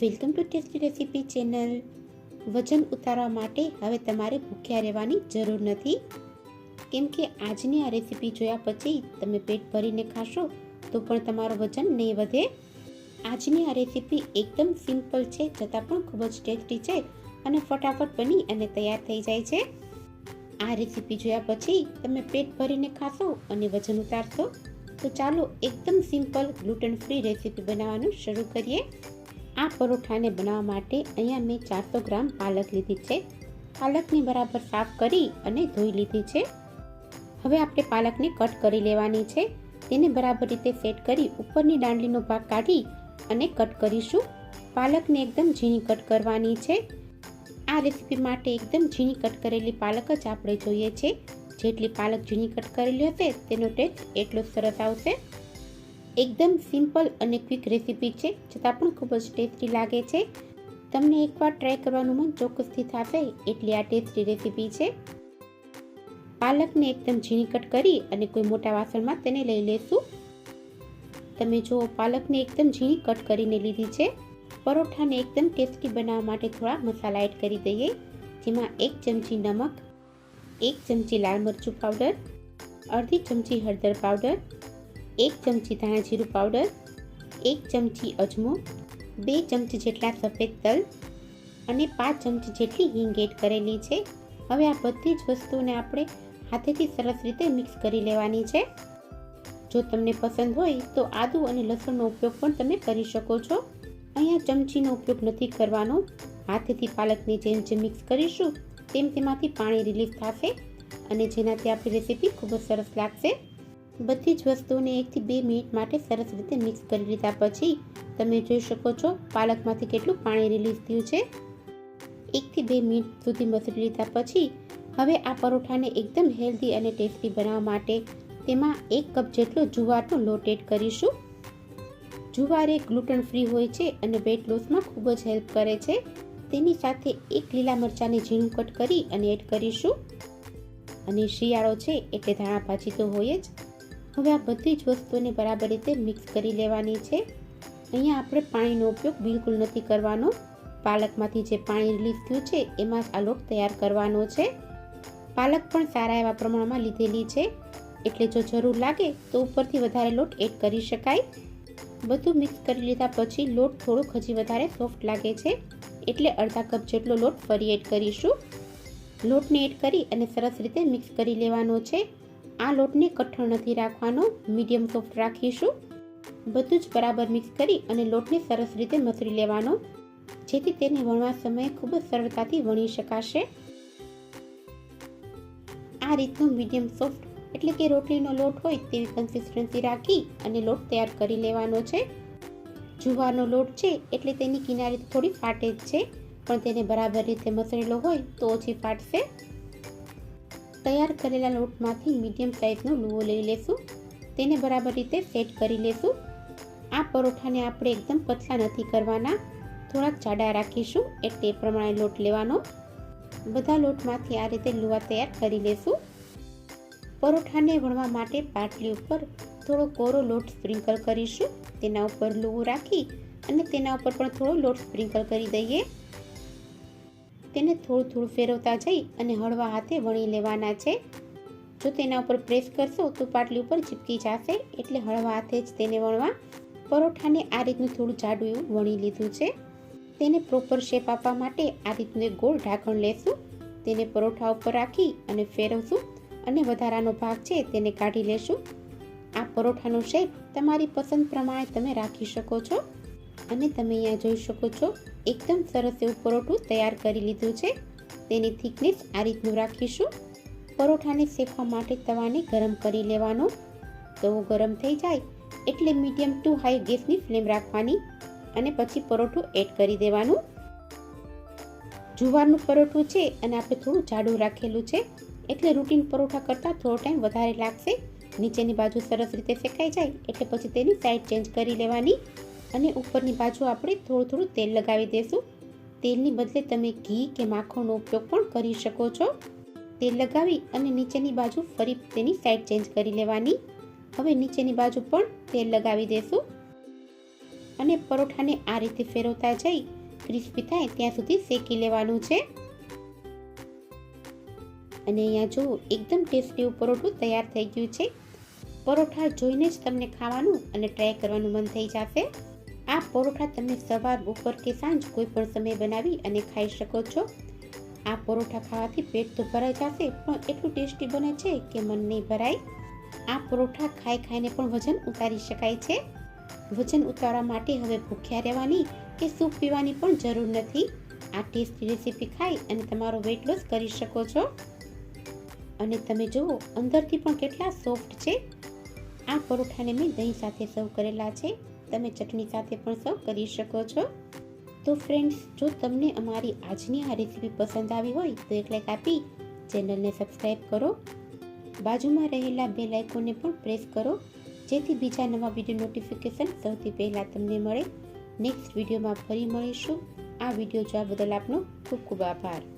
Welcome to tasty recipe channel વજન ઉતારવા માટે હવે તમારે ભૂખ્યા રહેવાની જરૂર નથી. કેમ કે આજની આ રેસીપી જોયા પછી તમે પેટ ભરીને ખાશો તો પણ તમારું વજન નહીં વધે. આજની આ રેસીપી એકદમ સિમ્પલ છે છતાં પણ ખૂબ જ ટેસ્ટી છે અને ફટાફટ બની અને તૈયાર થઈ જાય છે. આ રેસીપી જોયા પછી તમે પેટ ભરીને ખાશો અને વજન ઉતારશો તો ચાલો એકદમ સિમ્પલ ગ્લુટન ફ્રી રેસીપી બનાવવાનું શરૂ કરીએ. આ પરોઠાને બનાવવા માટે અહીંયા મેં ચારસો ગ્રામ પાલક લીધી છે. પાલકને બરાબર સાફ કરી અને ધોઈ લીધી છે. હવે આપણે પાલકને કટ કરી લેવાની છે. તેને બરાબર રીતે સેટ કરી ઉપરની દાંડલીનો ભાગ કાઢી અને કટ કરીશું. પાલકને એકદમ ઝીણી કટ કરવાની છે. આ રેસીપી માટે એકદમ ઝીણી કટ કરેલી પાલક જ આપણે જોઈએ છે. જેટલી પાલક ઝીણી કટ કરેલી હશે, તેનો ટેસ્ટ એટલો સરસ આવશે. એકદમ સિમ્પલ અને ક્વિક રેસીપી છે, છતાં પણ ખૂબ જ ટેસ્ટી લાગે છે. તમને એકવાર ટ્રાય કરવાનું મન ચોક્કસથી થશે, એટલી આ ટેસ્ટી રેસીપી છે. પાલકને એકદમ ઝીણી કટ કરી અને કોઈ મોટા વાસણમાં તેને લઈ લેશું. તમે જુઓ, પાલકને એકદમ ઝીણી કટ કરીને લીધી છે. પરોઠાને એકદમ ટેસ્ટી બનાવવા માટે થોડા મસાલા એડ કરી દઈએ, જેમાં એક ચમચી નમક, એક ચમચી લાલ મરચું પાવડર, અડધી ચમચી હળદર પાવડર એક ચમચી ધાણા જીરું પાવડર, એક ચમચી અજમો, બે ચમચી જેટલા સફેદ તલ અને પાંચ ચમચી જેટલી હિંગ એડ કરેલી છે. હવે આ બધી જ વસ્તુને આપણે હાથેથી સરસ રીતે મિક્સ કરી લેવાની છે. જો તમને પસંદ હોય તો આદુ અને લસણનો ઉપયોગ પણ તમે કરી શકો છો. અહીંયા ચમચીનો ઉપયોગ નથી કરવાનો. હાથેથી પાલકને જેમ જેમ મિક્સ કરીશું, તેમ તેમાંથી પાણી રિલીઝ થશે અને જેનાથી આપણી રેસીપી ખૂબ જ સરસ લાગશે. બધી જ વસ્તુઓને એકથી બે મિનિટ માટે સરસ રીતે મિક્સ કરી લીધા પછી તમે જોઈ શકો છો પાલકમાંથી કેટલું પાણી રિલીઝ થયું છે. એકથી બે મિનિટ સુધી મસળી લીધા પછી હવે આ પરોઠાને એકદમ હેલ્ધી અને ટેસ્ટી બનાવવા માટે તેમાં એક કપ જેટલો જુવારનો લોટ એડ કરીશું. જુવાર એ ગ્લુટન ફ્રી હોય છે અને વેટ લોસમાં ખૂબ જ હેલ્પ કરે છે. તેની સાથે એક લીલા મરચાંને ઝીણું કટ કરી અને એડ કરીશું. અને શિયાળો છે એટલે ધાણા ભાજી તો હોય જ. હવે આ બધી જ વસ્તુને બરાબર રીતે મિક્સ કરી લેવાની છે. અહીંયા આપણે પાણીનો ઉપયોગ બિલકુલ નથી કરવાનો. પાલકમાંથી જે પાણી રિલીઝ થયું છે, એમાં આ લોટ તૈયાર કરવાનો છે. પાલક પણ સારા એવા પ્રમાણમાં લીધેલી છે. એટલે જો જરૂર લાગે તો ઉપરથી વધારે લોટ એડ કરી શકાય. બધું મિક્સ કરી લીધા પછી લોટ થોડોક હજી વધારે સોફ્ટ લાગે છે. એટલે અડધા કપ જેટલો લોટ ફરી એડ કરીશું. લોટને એડ કરી અને સરસ રીતે મિક્સ કરી લેવાનો છે. આ લોટને કઠણ નથી રાખવાનો, મીડિયમ સોફ્ટ રાખીશું. બધું જ બરાબર મિક્સ કરી અને લોટને સરસ રીતે મસળી લેવાનો, જેથી તેને વણવા સમયે ખૂબ જ સરળતાથી વણી શકાશે. આ રીતનું મીડિયમ સોફ્ટ એટલે કે રોટલીનો લોટ હોય તેવી કન્સિસ્ટન્સી રાખી અને લોટ તૈયાર કરી લેવાનો છે. જુવારનો લોટ છે એટલે તેની કિનારી થોડી ફાટે જ છે, પણ તેને બરાબર રીતે મસળેલો હોય તો ઓછી ફાટશે. તૈયાર કરેલા લોટમાંથી મીડિયમ સાઇઝનો લુવો લઈ લેશું. તેને બરાબર રીતે સેટ કરી લેશું. આ પરોઠાને આપણે એકદમ પતલા નથી કરવાના. થોડાક જાડા રાખીશું, એટલે એ પ્રમાણે લોટ લેવાનો. બધા લોટમાંથી આ રીતે લુવા તૈયાર કરી લેશું. પરોઠાને વણવા માટે પાટલી ઉપર થોડો કોરો લોટ સ્પ્રિંકલ કરીશું. તેના ઉપર લુવું રાખી અને તેના ઉપર પણ થોડો લોટ સ્પ્રિંકલ કરી દઈએ. તેને થોડું થોડું ફેરવતા જઈ અને હળવા હાથે વણી લેવાના છે. જો તેના ઉપર પ્રેસ કરશો તો પાટલી ઉપર ચીપકી જશે એટલે હળવા હાથે જ તેને વણવા. પરોઠાને આ રીતનું થોડું જાડું વણી લીધું છે. તેને પ્રોપર શેપ આપવા માટે આ રીતનું ગોળ ઢાંકણ લેશું. તેને પરોઠા ઉપર રાખી અને ફેરવશું અને વધારાનો ભાગ છે તેને કાઢી લેશું. આ પરોઠાનો શેપ તમારી પસંદ પ્રમાણે તમે રાખી શકો છો અને તમે અહીંયા જોઈ શકો છો. એકદમ સરસ એવું પરોઠું તૈયાર કરી લીધું છે. તેની થિકનેસ આ રીતનું રાખીશું. પરોઠાને શેકવા માટે તવાને ગરમ કરી લેવાનો. તવો ગરમ થઈ જાય એટલે મીડિયમ ટુ હાઈ ગેસની ફ્લેમ રાખવાની અને પછી પરોઠું એડ કરી દેવાનું. જુવારનું પરોઠું છે અને આપણે થોડું જાડું રાખેલું છે એટલે રૂટીન પરોઠા કરતાં થોડો ટાઈમ વધારે લાગશે. નીચેની બાજુ સરસ રીતે શેકાઈ જાય એટલે પછી તેની સાઈડ ચેન્જ કરી લેવાની. અને ઉપરની બાજુ આપણે થોડું થોડું તેલ લગાવી દઈશું તેલની બદલે તમે ઘી કે માખણનો ઉપયોગ પણ કરી શકો છો. તેલ લગાવી અને નીચેની બાજુ ફરી તેની સાઈડ ચેન્જ કરી લેવાની. હવે નીચેની બાજુ પણ તેલ લગાવી દઈશું અને પરોઠાને આ રીતે ફેરવતા જઈ ક્રિસ્પી થાય ત્યાં સુધી શેકી લેવાનું છે. અને અહીંયા જો એકદમ ટેસ્ટી પરોઠું તૈયાર થઈ ગયું છે. પરોઠા જોઈને જ તમને ખાવાનું અને ટ્રાય કરવાનું મન થઈ જશે. આ પરોઠા તમે સવાર, બપોર કે સાંજ કોઈ પણ સમયે બનાવી અને ખાઈ શકો છો. આ પરોઠા ખાવાથી પેટ તો ભરાઈ જશે, પણ એટલું ટેસ્ટી બને છે કે મન નહીં ભરાય. આ પરોઠા ખાઈ ખાઈને પણ વજન ઉતારી શકાય છે. વજન ઉતારવા માટે હવે ભૂખ્યા રહેવાની કે સૂપ પીવાની પણ જરૂર નથી. આ ટેસ્ટી રેસીપી ખાઈ અને તમારો વેટ લોસ કરી શકો છો. અને તમે જુઓ, અંદરથી પણ કેટલા સોફ્ટ છે. આ પરોઠાને મેં દહીં સાથે સર્વ કરેલા છે. તમે ચટણી સાથે પણ સર્વ કરી શકો છો. તો ફ્રેન્ડ્સ જો તમને અમારી આજની આ રેસીપી પસંદ આવી હોય, તો એક લાઈક આપી ચેનલને સબસ્ક્રાઈબ કરો. બાજુમાં રહેલા બે લાઇકોને પણ પ્રેસ કરો, જેથી બીજા નવા વીડિયો નોટિફિકેશન સૌથી પહેલાં તમને મળે. નેક્સ્ટ વિડીયોમાં ફરી મળીશું. આ વીડિયો જોવા બદલ આપનો ખૂબ ખૂબ આભાર.